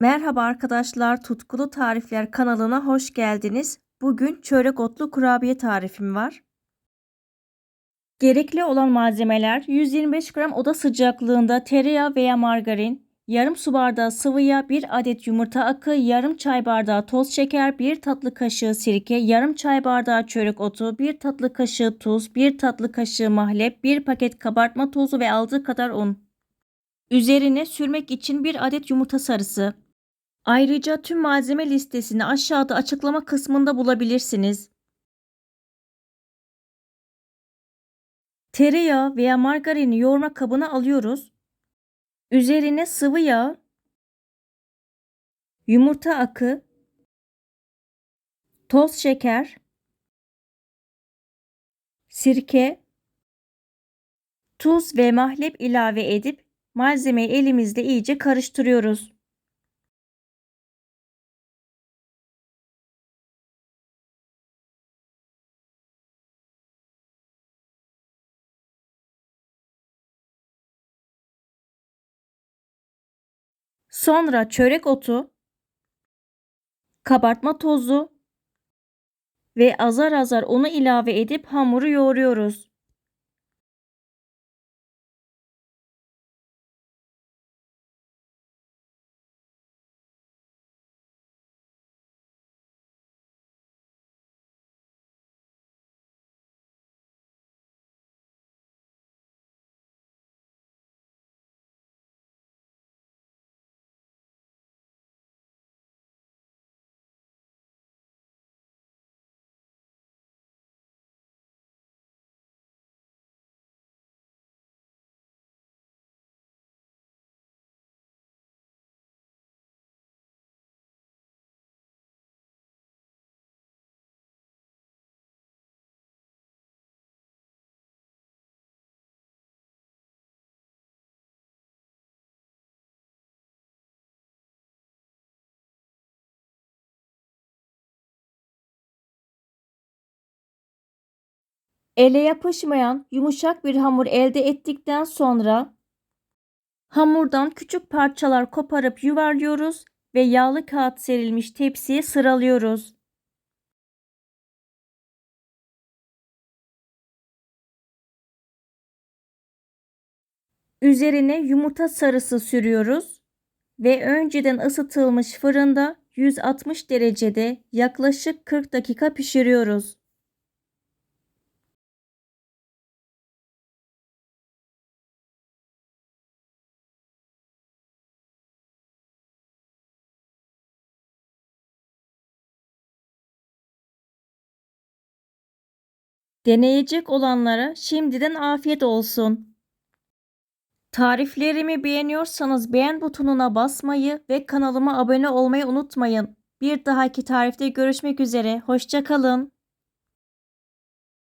Merhaba arkadaşlar, Tutkulu Tarifler kanalına hoş geldiniz. Bugün çörek otlu kurabiye tarifim var. Gerekli olan malzemeler 125 gram oda sıcaklığında tereyağı veya margarin, yarım su bardağı sıvı yağ, 1 adet yumurta akı, yarım çay bardağı toz şeker, 1 tatlı kaşığı sirke, yarım çay bardağı çörek otu, 1 tatlı kaşığı tuz, 1 tatlı kaşığı mahlep, 1 paket kabartma tozu ve aldığı kadar un. Üzerine sürmek için 1 adet yumurta sarısı. Ayrıca tüm malzeme listesini aşağıda açıklama kısmında bulabilirsiniz. Tereyağı veya margarini yoğurma kabına alıyoruz. Üzerine sıvı yağ, yumurta akı, toz şeker, sirke, tuz ve mahlep ilave edip malzemeyi elimizle iyice karıştırıyoruz. Sonra çörek otu, kabartma tozu ve azar azar unu ilave edip hamuru yoğuruyoruz. Ele yapışmayan yumuşak bir hamur elde ettikten sonra hamurdan küçük parçalar koparıp yuvarlıyoruz ve yağlı kağıt serilmiş tepsiye sıralıyoruz. Üzerine yumurta sarısı sürüyoruz ve önceden ısıtılmış fırında 160 derecede yaklaşık 40 dakika pişiriyoruz. Deneyecek olanlara şimdiden afiyet olsun. Tariflerimi beğeniyorsanız beğen butonuna basmayı ve kanalıma abone olmayı unutmayın. Bir dahaki tarifte görüşmek üzere. Hoşçakalın.